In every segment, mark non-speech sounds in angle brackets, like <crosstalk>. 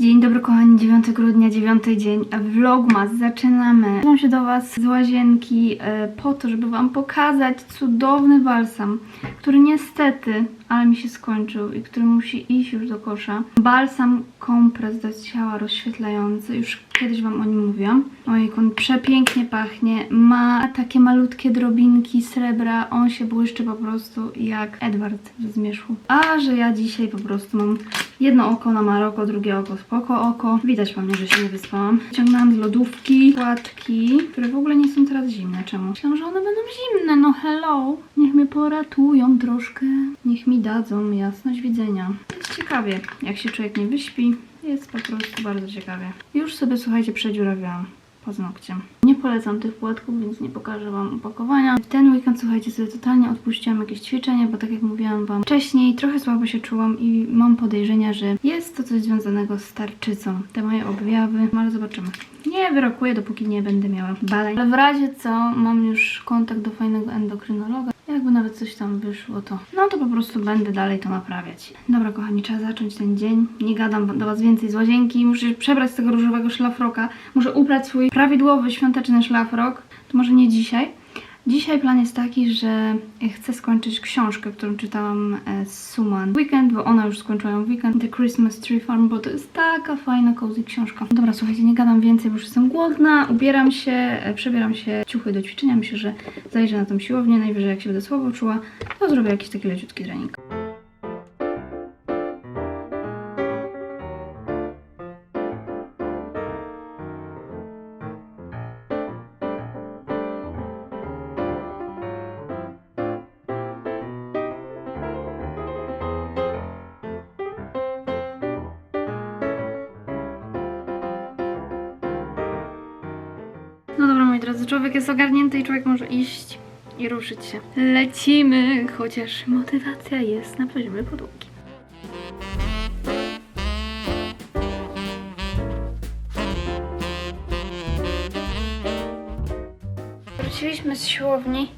Dzień dobry kochani, 9 grudnia, 9 dzień, vlogmas, zaczynamy. Mam się do Was z łazienki e, po to, żeby Wam pokazać cudowny balsam, który niestety, ale mi się skończył i który musi iść już do kosza. Balsam kompres do ciała rozświetlający, już kiedyś Wam o nim mówiłam. Ojej, on przepięknie pachnie, ma takie malutkie drobinki srebra, on się błyszczy po prostu jak Edward w zmierzchu. A że ja dzisiaj po prostu mam jedno oko na Maroko, drugie oko spoko oko. Widać po mnie, że się nie wyspałam. Ciągnęłam z lodówki płatki, które w ogóle nie są teraz zimne. Czemu? Myślałam, że one będą zimne, no hello. Niech mnie poratują troszkę. Niech mi dadzą jasność widzenia. Jest ciekawie, jak się człowiek nie wyśpi. Jest po prostu bardzo ciekawie. Już sobie, słuchajcie, przedziurawiałam paznokciem. Nie polecam tych płatków, więc nie pokażę Wam opakowania. W ten weekend, słuchajcie, sobie totalnie odpuściłam jakieś ćwiczenie, bo tak jak mówiłam Wam wcześniej, trochę słabo się czułam i mam podejrzenia, że jest to coś związanego z tarczycą. Te moje objawy, no ale zobaczymy. Nie wyrokuję, dopóki nie będę miała badań. Ale w razie co, mam już kontakt do fajnego endokrynologa. Jakby nawet coś tam wyszło, to no to po prostu będę dalej to naprawiać. Dobra, kochani, trzeba zacząć ten dzień. Nie gadam do Was więcej z łazienki. Muszę przebrać z tego różowego szlafroka. Muszę ubrać swój prawidłowy świąteczny szlafrok. To może nie dzisiaj. Dzisiaj plan jest taki, że chcę skończyć książkę, którą czytałam e, z Suman weekend, bo ona już skończyła ją weekend. The Christmas Tree Farm, bo to jest taka fajna, cozy książka. Dobra, słuchajcie, nie gadam więcej, bo już jestem głodna. Ubieram się, e, przebieram się ciuchy do ćwiczenia. Myślę, że zajrzę na tą siłownię. Najwyżej jak się będę słabo czuła, to zrobię jakiś taki leciutki trening. Drodzy, człowiek jest ogarnięty i człowiek może iść i ruszyć się. Lecimy, chociaż motywacja jest na poziomie podłogi. Wróciliśmy z siłowni.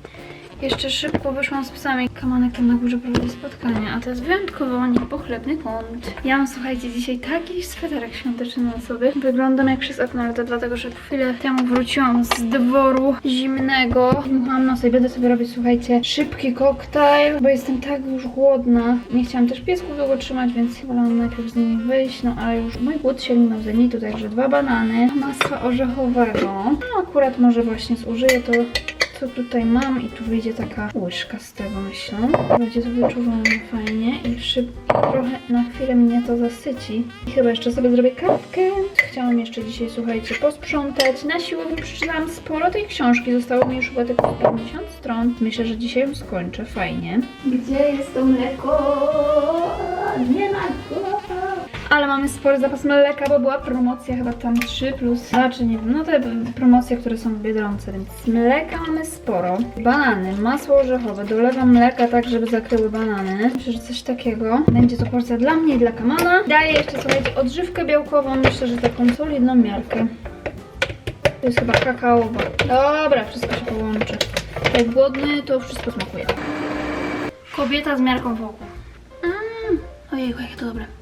Jeszcze szybko wyszłam z psami. Kamanek tam na górze prowadzi spotkanie, a to jest wyjątkowo niepochlebny kąt. Ja mam, słuchajcie, dzisiaj taki sweterek świąteczny na sobie. Wyglądam jak przez okno, ale to dlatego, że chwilę temu wróciłam z dworu zimnego. Mam na sobie, będę sobie robić, słuchajcie, szybki koktajl, bo jestem tak już głodna. Nie chciałam też piesków długo trzymać, więc wolałam najpierw z nimi wyjść, no ale już mój głód sięgnął zenitu, także dwa banany, masła orzechowego. No akurat może właśnie zużyję to co tutaj mam i tu wyjdzie taka łyżka z tego myślę. Będzie to wyczuwalne fajnie i szybko, trochę na chwilę mnie to zasyci. I chyba jeszcze sobie zrobię kawkę. Chciałam jeszcze dzisiaj, słuchajcie, posprzątać. Na siłowni przeczytałam sporo tej książki, zostało mi już chyba tylko 50 stron. Myślę, że dzisiaj ją skończę, fajnie. Gdzie jest to mleko? Nie ma. Ale mamy spory zapas mleka, bo była promocja chyba tam 3 plus, znaczy nie wiem, no te promocje, które są w Biedronce, więc mleka mamy sporo. Banany, masło orzechowe, dolewam mleka tak, żeby zakryły banany. Myślę, że coś takiego. Będzie to porcja dla mnie i dla Kamana. Daję jeszcze, słuchajcie, odżywkę białkową, myślę, że taką solidną miarkę. To jest chyba kakaowa. Dobra, wszystko się połączy. Jak głodny, to wszystko smakuje. Kobieta z miarką wokół. Mm. Ojejku, jakie to dobre.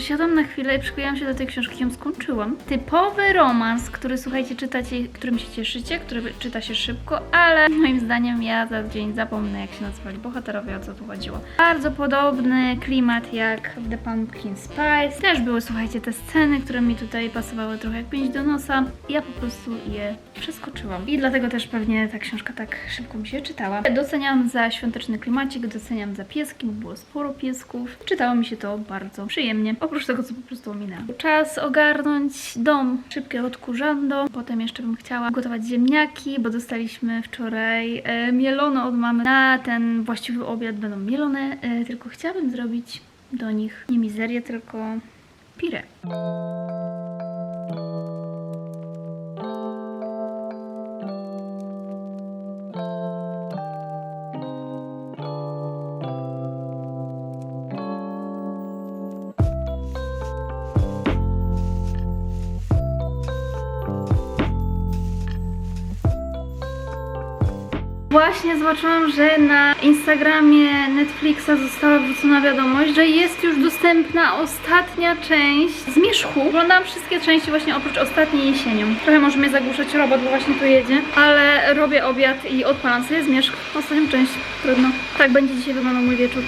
Przysiadłam na chwilę i przykleiłam się do tej książki ją skończyłam. Typowy romans, który słuchajcie, czytacie, którym się cieszycie, który czyta się szybko, ale moim zdaniem ja za dzień zapomnę, jak się nazywali bohaterowie, o co tu chodziło. Bardzo podobny klimat jak The Pumpkin Spice. Też były, słuchajcie, te sceny, które mi tutaj pasowały trochę jak pięć do nosa. Ja po prostu je przeskoczyłam. I dlatego też pewnie ta książka tak szybko mi się czytała. Doceniam za świąteczny klimacik, doceniam za pieski, bo było sporo piesków. Czytało mi się to bardzo przyjemnie. Oprócz tego, co po prostu ominęłam. Czas ogarnąć dom. Szybkie odkurzando. Potem jeszcze bym chciała gotować ziemniaki, bo dostaliśmy wczoraj e, mielone od mamy. Na ten właściwy obiad będą mielone, e, tylko chciałabym zrobić do nich nie mizerię, tylko pire. Właśnie zobaczyłam, że na Instagramie Netflixa została wrzucona wiadomość, że jest już dostępna ostatnia część Zmierzchu. Oglądałam wszystkie części właśnie oprócz ostatniej jesienią. Trochę może mnie zagłuszać robot, bo właśnie tu jedzie, ale robię obiad i odpalam sobie Zmierzch. Ostatnią część, trudno. Tak będzie dzisiaj wyglądał mój wieczór.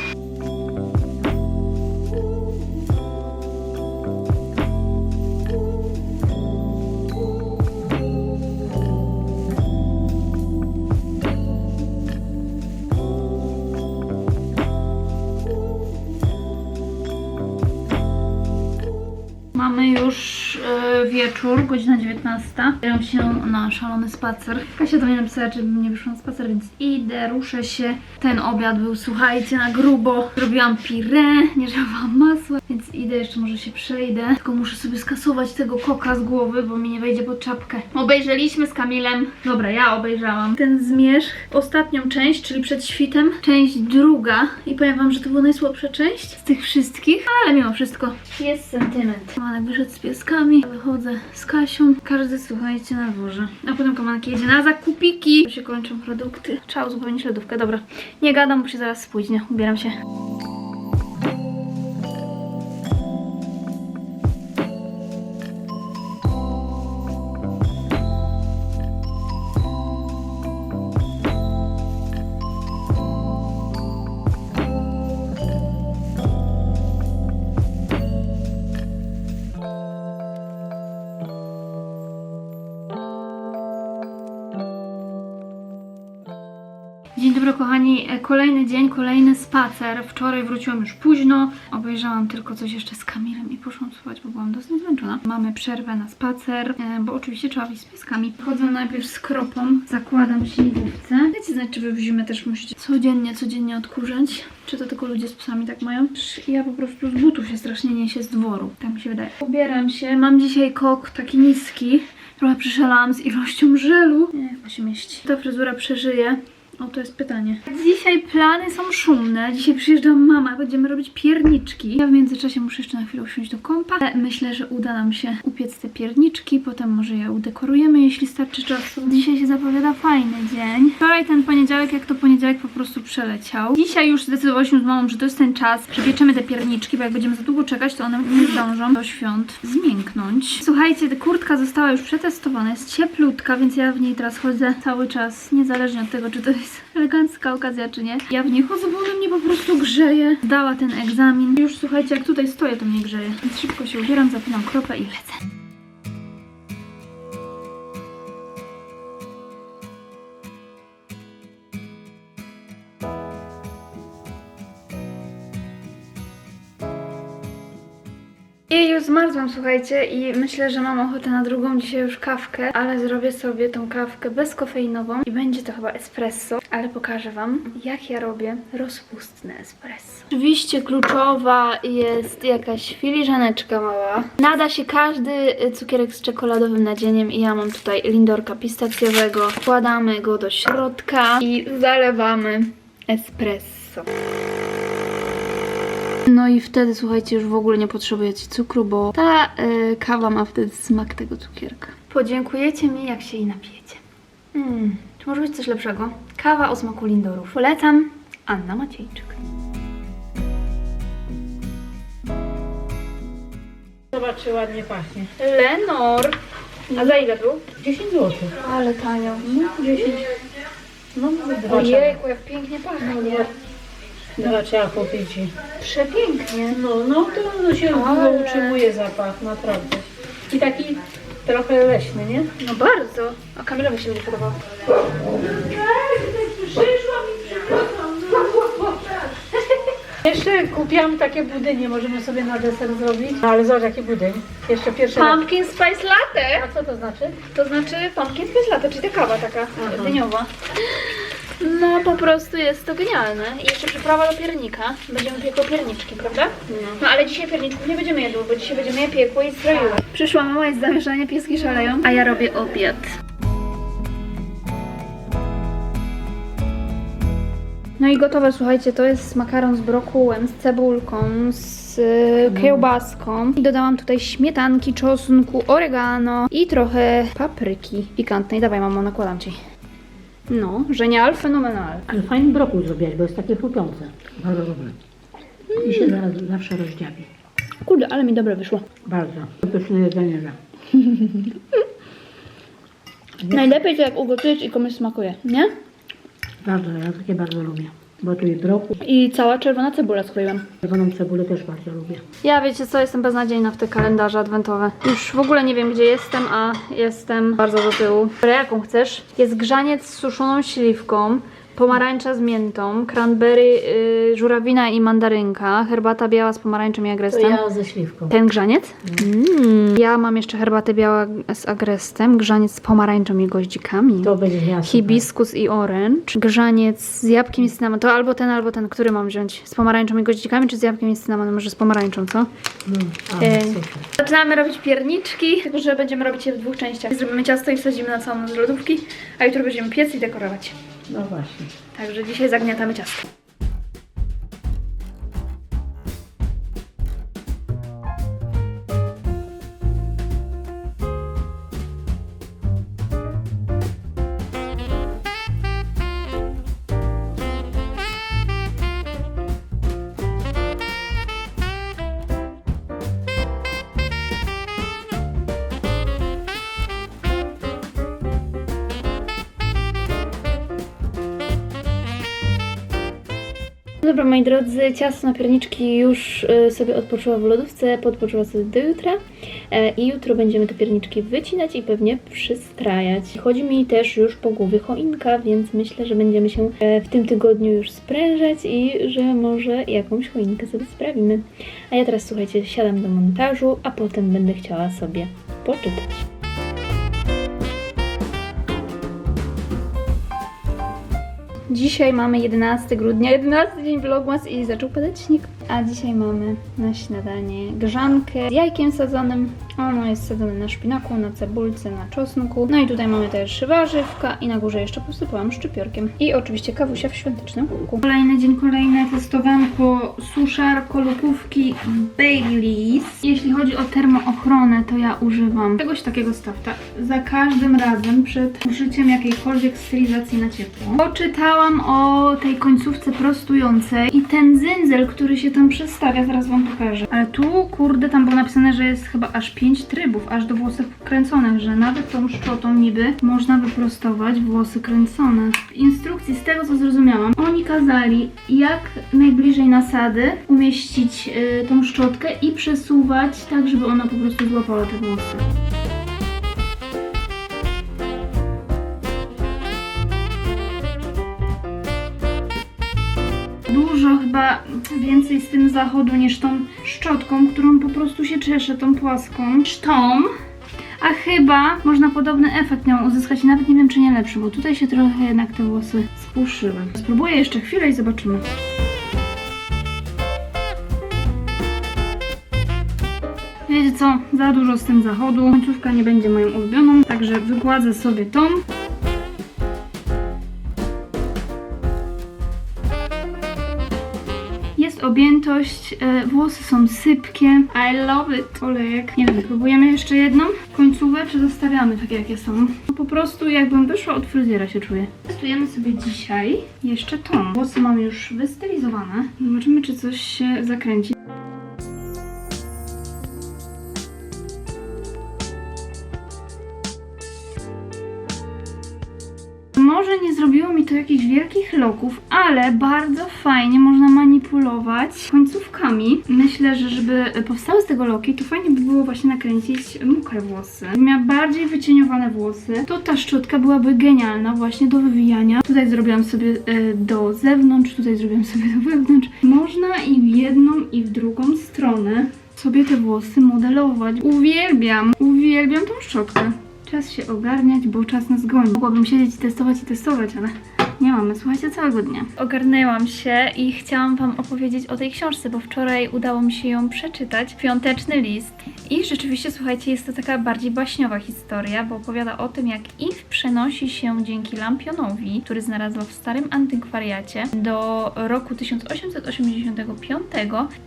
Już e, wieczór, godzina 19. Bieram się na szalony spacer. Kasia do mnie napisała, żebym nie wyszła na spacer, więc idę, ruszę się. Ten obiad był, słuchajcie, na grubo. Zrobiłam pire, nie żarłam masła, więc idę, jeszcze może się przejdę. Tylko muszę sobie skasować tego koka z głowy, bo mi nie wejdzie pod czapkę. Obejrzeliśmy z Kamilem, dobra, ja obejrzałam ten zmierzch, ostatnią część, czyli przed świtem. Część druga i powiem wam, że to była najsłabsza część z tych wszystkich, ale mimo wszystko jest sentyment. Kamanek wyszedł z pieskami, wychodzę z Kasią. Każdy, słuchajcie, na dworze. A potem Kamanek jedzie na zakupiki. Tu się kończą produkty. Trzeba uzupełnić lodówkę, dobra. Nie gadam, bo się zaraz spóźnię. Ubieram się. Dzień dobry kochani, E, kolejny dzień, kolejny spacer. Wczoraj wróciłam już późno, obejrzałam tylko coś jeszcze z Kamilem i poszłam spać, bo byłam dosyć zmęczona. Mamy przerwę na spacer, e, bo oczywiście trzeba wyjść z pieskami. Chodzę najpierw z kropą, zakładam śmigłówce. Wiecie, znaczy wy w zimę też musicie codziennie, codziennie odkurzać. Czy to tylko ludzie z psami tak mają? Czy Ja po prostu z butów się strasznie niesie z dworu, tak mi się wydaje. Ubieram się, mam dzisiaj kok taki niski. Trochę przyszalałam z ilością żelu. Nie, chyba się mieści. Ta fryzura przeżyje. O, to jest pytanie. Dzisiaj plany są szumne. Dzisiaj przyjeżdża mama, będziemy robić pierniczki. Ja w międzyczasie muszę jeszcze na chwilę usiąść do kąpa. Myślę, że uda nam się upiec te pierniczki, potem może je udekorujemy, jeśli starczy czasu. Dzisiaj się zapowiada fajny dzień. Wczoraj ten poniedziałek, jak to poniedziałek po prostu przeleciał. Dzisiaj już zdecydowałyśmy z mamą, że to jest ten czas, że pieczemy te pierniczki, bo jak będziemy za długo czekać, to one nie zdążą do świąt zmięknąć. Słuchajcie, ta kurtka została już przetestowana, jest cieplutka, więc ja w niej teraz chodzę cały czas, niezależnie od tego, czy to jest elegancka okazja, czy nie. Ja w bo ona mnie po prostu grzeje. Dała ten egzamin. Już słuchajcie, jak tutaj stoję, to mnie grzeje. Więc szybko się ubieram, zapinam kropę i lecę. Zmarzłam, słuchajcie, i myślę, że mam ochotę na drugą dzisiaj już kawkę, ale zrobię sobie tą kawkę bezkofeinową i będzie to chyba espresso, ale pokażę Wam, jak ja robię rozpustne espresso. Oczywiście kluczowa jest jakaś filiżaneczka mała. Nada się każdy cukierek z czekoladowym nadzieniem i ja mam tutaj lindorka pistacjowego. Wkładamy go do środka i zalewamy espresso. No i wtedy, słuchajcie, już w ogóle nie potrzebujecie cukru, bo ta y, kawa ma wtedy smak tego cukierka. Podziękujecie mi, jak się jej napijecie. Mm, czy może być coś lepszego? Kawa o smaku lindorów. Polecam. Anna Maciejczyk. Zobacz, czy ładnie pachnie. Lenor. A za ile był? 10 zł. Ale tanio. No, 10. No, trzeba, Ojejku, jak pięknie pachnie. Dwa trzeba kupić. Przepięknie. No, no to no się Ale- utrzymuje zapach, naprawdę. I taki trochę leśny, nie? No bardzo. A Kamilowi się będzie podobało. <laughs> Jeszcze kupiłam takie budynie, możemy sobie na deser zrobić. No, ale zobacz jaki budyń. Jeszcze pierwszy. Pumpkin Spice Latte. A co to znaczy? To znaczy pumpkin spice latte, czyli ta kawa taka dyniowa. No po prostu jest to genialne. I jeszcze przyprawa do piernika. Będziemy piekły pierniczki, prawda? No ale dzisiaj pierniczków nie będziemy jadły, bo dzisiaj będziemy je piekły i stroiły. Przyszła mama, jest zamieszanie, pieski szaleją, a ja robię obiad. No i gotowe, słuchajcie, to jest makaron z brokułem, z cebulką, z y, kiełbaską. I dodałam tutaj śmietanki, czosnku, oregano i trochę papryki pikantnej. Dawaj mamo, nakładam ci. No, genial, fenomenal. Ale fajny brokuł zrobiłaś, bo jest takie chrupiące. Bardzo dobre. I się zaraz zawsze rozdziawi. Kurde, ale mi dobre wyszło. Bardzo. Pyszne jedzenie, że. <laughs> Najlepiej to jak ugotujesz i komuś smakuje, nie? Bardzo, ja takie bardzo lubię. Bo tu i brokuł, I cała czerwona cebula skroiłam. czerwoną cebulę też bardzo lubię. Ja wiecie co, jestem beznadziejna w te kalendarze adwentowe. Już w ogóle nie wiem gdzie jestem, a jestem bardzo do tyłu. Dobra, jaką chcesz? Jest grzaniec z suszoną śliwką, pomarańcza z miętą, cranberry, yy, żurawina i mandarynka, herbata biała z pomarańczą i To agrestem. ja ze śliwką. Ten grzaniec? Mm. Ja mam jeszcze herbatę białą z agrestem, grzaniec z pomarańczą i goździkami. To będzie miasto. Hibiskus i orange. Grzaniec z jabłkiem i cynamonem. To albo ten, albo ten, który mam wziąć? Z pomarańczą i goździkami, czy z jabłkiem i cynamonem? Może z pomarańczą, co? No, a, E, super. Zaczynamy robić pierniczki, tylko że będziemy robić je w dwóch częściach. Zrobimy ciasto i wsadzimy na całą z lodówki, a jutro będziemy piec i dekorować. No właśnie. Także dzisiaj zagniatamy ciasto. Dobra, moi drodzy, ciasto na pierniczki już y, sobie odpoczyła w lodówce, podpoczyła sobie do jutra e, i jutro będziemy te pierniczki wycinać i pewnie przystrajać. Chodzi mi też już po głowie choinka, więc myślę, że będziemy się e, w tym tygodniu już sprężać i że może jakąś choinkę sobie sprawimy. A ja teraz, słuchajcie, siadam do montażu, a potem będę chciała sobie poczytać. Dzisiaj mamy 11 grudnia, 11 dzień vlogmas i zaczął padać śnieg. A dzisiaj mamy na śniadanie grzankę z jajkiem sadzonym. Ono jest sadzone na szpinaku, na cebulce, na czosnku. No i tutaj mamy też warzywka i na górze jeszcze posypałam szczypiorkiem. I oczywiście kawusia w świątecznym kubku. Kolejny dzień, kolejne testowanko suszarko lukówki Baileys. Jeśli chodzi o termoochronę, to ja używam czegoś takiego stawta. Za każdym razem przed użyciem jakiejkolwiek stylizacji na ciepło. Poczytałam o tej końcówce prostującej i ten zędzel, który się tam przestawia, zaraz wam pokażę. Ale tu, kurde, tam było napisane, że jest chyba aż 5 trybów, aż do włosów kręconych, że nawet tą szczotą niby można wyprostować włosy kręcone. W instrukcji, z tego co zrozumiałam, oni kazali jak najbliżej nasady umieścić y, tą szczotkę i przesuwać tak, żeby ona po prostu złapała te włosy. Z tym zachodu niż tą szczotką, którą po prostu się czeszę, tą płaską. Tą. A chyba można podobny efekt nią uzyskać nawet nie wiem czy nie lepszy, bo tutaj się trochę jednak te włosy spuszyły. Spróbuję jeszcze chwilę i zobaczymy. Wiecie co, za dużo z tym zachodu. Końcówka nie będzie moją ulubioną, także wygładzę sobie tą. Objętość, e, włosy są sypkie. I love it. Olejek. Nie wiem, próbujemy jeszcze jedną końcówę, czy zostawiamy takie jakie są? No po prostu jakbym wyszła od fryzjera się czuję. Testujemy sobie dzisiaj jeszcze tą. Włosy mam już wystylizowane. Zobaczymy, czy coś się zakręci. Jakichś wielkich loków, ale bardzo fajnie można manipulować końcówkami. Myślę, że żeby powstały z tego loki, to fajnie by było właśnie nakręcić mokre włosy. Gdybym miała bardziej wycieniowane włosy, to ta szczotka byłaby genialna właśnie do wywijania. Tutaj zrobiłam sobie e, do zewnątrz, tutaj zrobiłam sobie do wewnątrz. Można i w jedną i w drugą stronę sobie te włosy modelować. Uwielbiam, uwielbiam tą szczotkę. Czas się ogarniać, bo czas nas goni. Mogłabym siedzieć i testować i testować, ale nie mamy, słuchajcie, całego dnia. Ogarnęłam się i chciałam Wam opowiedzieć o tej książce, bo wczoraj udało mi się ją przeczytać. Świąteczny list. I rzeczywiście, słuchajcie, jest to taka bardziej baśniowa historia, bo opowiada o tym, jak Eve przenosi się dzięki lampionowi, który znalazła w starym antykwariacie, do roku 1885.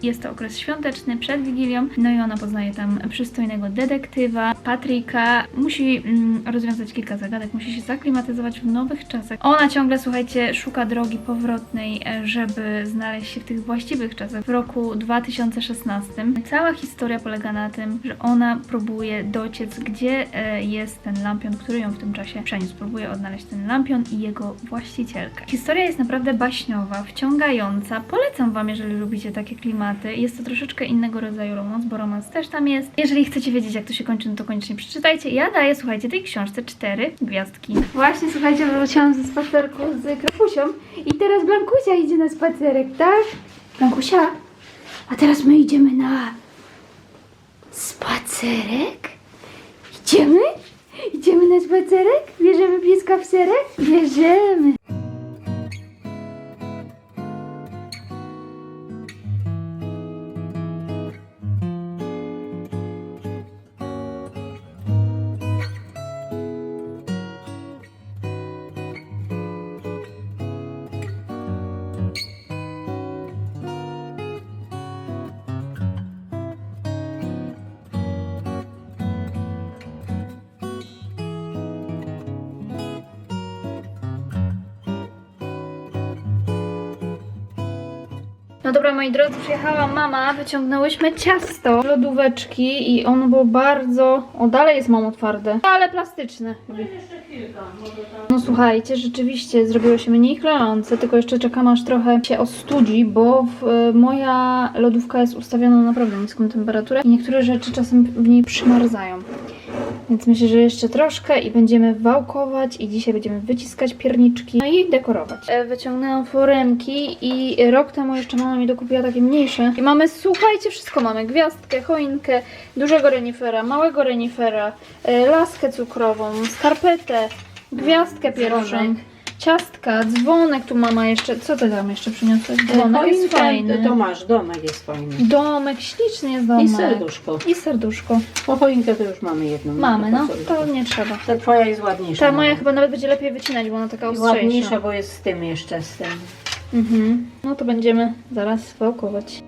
Jest to okres świąteczny przed Wigilią, no i ona poznaje tam przystojnego detektywa Patryka musi mm, rozwiązać kilka zagadek, musi się zaklimatyzować w nowych czasach. Ona ciągle, słuchajcie, szuka drogi powrotnej, e, żeby znaleźć się w tych właściwych czasach w roku 2016. Cała historia polega na tym, że ona próbuje dociec, gdzie e, jest ten lampion, który ją w tym czasie przeniósł. Próbuje odnaleźć ten lampion i jego właścicielkę. Historia jest naprawdę baśniowa, wciągająca. Polecam Wam, jeżeli lubicie takie klimaty. Jest to troszeczkę innego rodzaju romans, bo romans też tam jest. Jeżeli chcecie wiedzieć, jak to się kończy, no to koniecznie przeczytajcie. Ja daję, słuchajcie, tej książce cztery gwiazdki. Właśnie, słuchajcie, wróciłam ze spacerku z Krapusią i teraz Blankusia idzie na spacerek, tak? Blankusia, a teraz my idziemy na spacerek? Idziemy? Idziemy na spacerek? Bierzemy pieska w serek? Bierzemy. No dobra, moi drodzy, przyjechała mama, wyciągnęłyśmy ciasto z lodóweczki i ono było bardzo... O, dalej jest mam otwarte, ale plastyczne. No słuchajcie, rzeczywiście zrobiło się mniej klejące, tylko jeszcze czekam aż trochę się ostudzi, bo w, e, moja lodówka jest ustawiona na naprawdę niską temperaturę i niektóre rzeczy czasem w niej przymarzają. Więc myślę, że jeszcze troszkę i będziemy wałkować i dzisiaj będziemy wyciskać pierniczki, no i dekorować. E, Wyciągnęłam foremki i rok temu jeszcze mama mi dokupiła takie mniejsze. I mamy, słuchajcie, wszystko mamy. Gwiazdkę, choinkę, dużego renifera, małego renifera, e, laskę cukrową, skarpetę, gwiazdkę pierwszą. Ciastka, dzwonek tu mama jeszcze. Co ty tam jeszcze przyniosłeś? Dzwonek jest fajny. To masz, domek jest fajny. Domek, śliczny jest domek. I serduszko. I serduszko. Po choinkę to już mamy jedną. Mamy, no. To nie trzeba. Ta twoja jest ładniejsza. Ta moja no. chyba nawet będzie lepiej wycinać, bo ona taka ostrzejsza. ładniejsza, bo jest z tym jeszcze, z tym. Mhm. No to będziemy zaraz wałkować.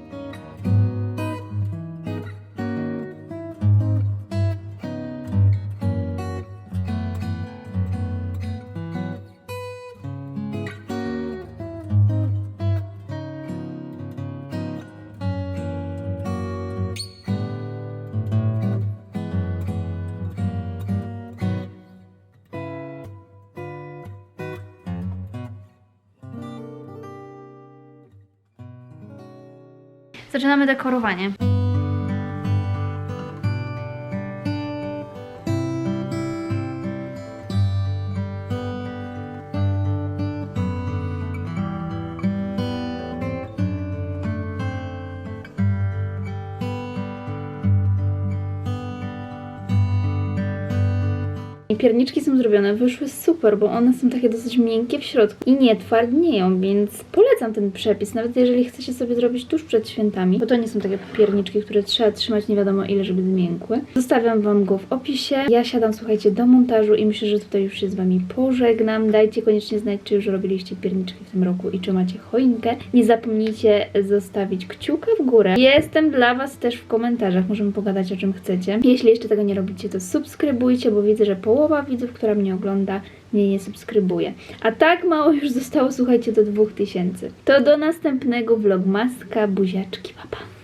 Zaczynamy dekorowanie. Pierniczki są zrobione, wyszły super, bo one są takie dosyć miękkie w środku i nie twardnieją, więc polecam ten przepis, nawet jeżeli chcecie sobie zrobić tuż przed świętami, bo to nie są takie pierniczki, które trzeba trzymać nie wiadomo ile, żeby zmiękły. Zostawiam Wam go w opisie. Ja siadam, słuchajcie, do montażu i myślę, że tutaj już się z Wami pożegnam. Dajcie koniecznie znać, czy już robiliście pierniczki w tym roku i czy macie choinkę. Nie zapomnijcie zostawić kciuka w górę. Jestem dla Was też w komentarzach, możemy pogadać o czym chcecie. Jeśli jeszcze tego nie robicie, to subskrybujcie, bo widzę, że połowa widzów, która mnie ogląda, mnie nie subskrybuje. A tak mało już zostało, słuchajcie, do 2000. To do następnego vlogmaska. Buziaczki, papa.